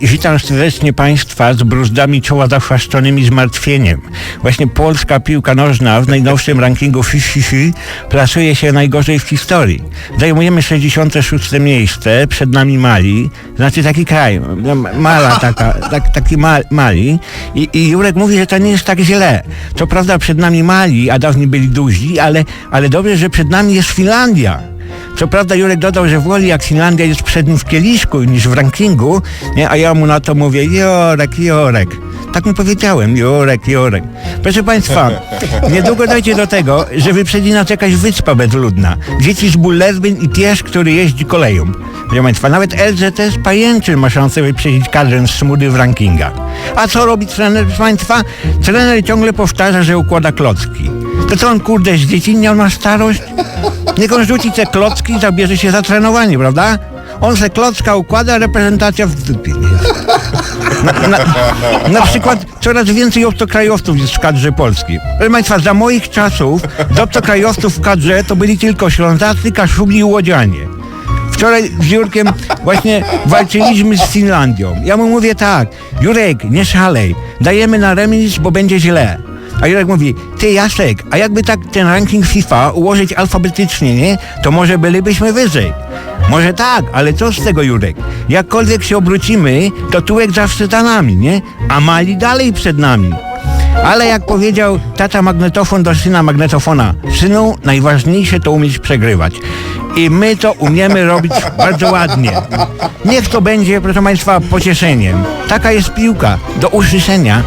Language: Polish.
Witam serdecznie Państwa z bruzdami czoła zachwaszczonymi zmartwieniem. Właśnie polska piłka nożna w najnowszym rankingu FIFI plasuje się najgorzej w historii. Zajmujemy 66 miejsce, przed nami Mali, znaczy taki kraj, no, Mala taka, tak, taki ma, Mali I, i Jurek mówi, że to nie jest tak źle. Co prawda przed nami Mali, a dawniej byli duzi, ale, ale dobrze, że przed nami jest Finlandia. Co prawda Jurek dodał, że woli jak Finlandia jest przed nim w kieliszku niż w rankingu, nie? a ja mu na to mówię, Jorek, Jorek. Tak mu powiedziałem, Jorek, Jorek. Proszę Państwa, niedługo dojdzie do tego, że wyprzedzi nas jakaś wyspa bezludna. Dzieci z Bullerbyn i pies, który jeździ koleją. Proszę Państwa, nawet LZS Pajęczyn ma szansę wyprzedzić kadrę z Smudy w rankingach. A co robi trener, proszę Państwa? Trener ciągle powtarza, że układa klocki. To co on kurde zdziecinniał na starość? Niech on rzuci te klocki i zabierze się za trenowanie, prawda? On se klocka układa, reprezentacja w dupie. Na, na, na przykład coraz więcej obcokrajowców jest w kadrze polskiej. Proszę Państwa, za moich czasów z obcokrajowców w kadrze to byli tylko Ślązacy, Kaszubli i Łodzianie. Wczoraj z Jurkiem właśnie walczyliśmy z Finlandią. Ja mu mówię tak, Jurek, nie szalej, dajemy na remis, bo będzie źle. A Jurek mówi, ty Jacek, a jakby tak ten ranking FIFA ułożyć alfabetycznie, nie? To może bylibyśmy wyżej. Może tak, ale co z tego Jurek? Jakkolwiek się obrócimy, to tułek zawsze za nami, nie? A Mali dalej przed nami. Ale jak powiedział tata magnetofon do syna magnetofona, synu, najważniejsze to umieć przegrywać. I my to umiemy robić bardzo ładnie. Niech to będzie, proszę Państwa, pocieszeniem. Taka jest piłka. Do usłyszenia.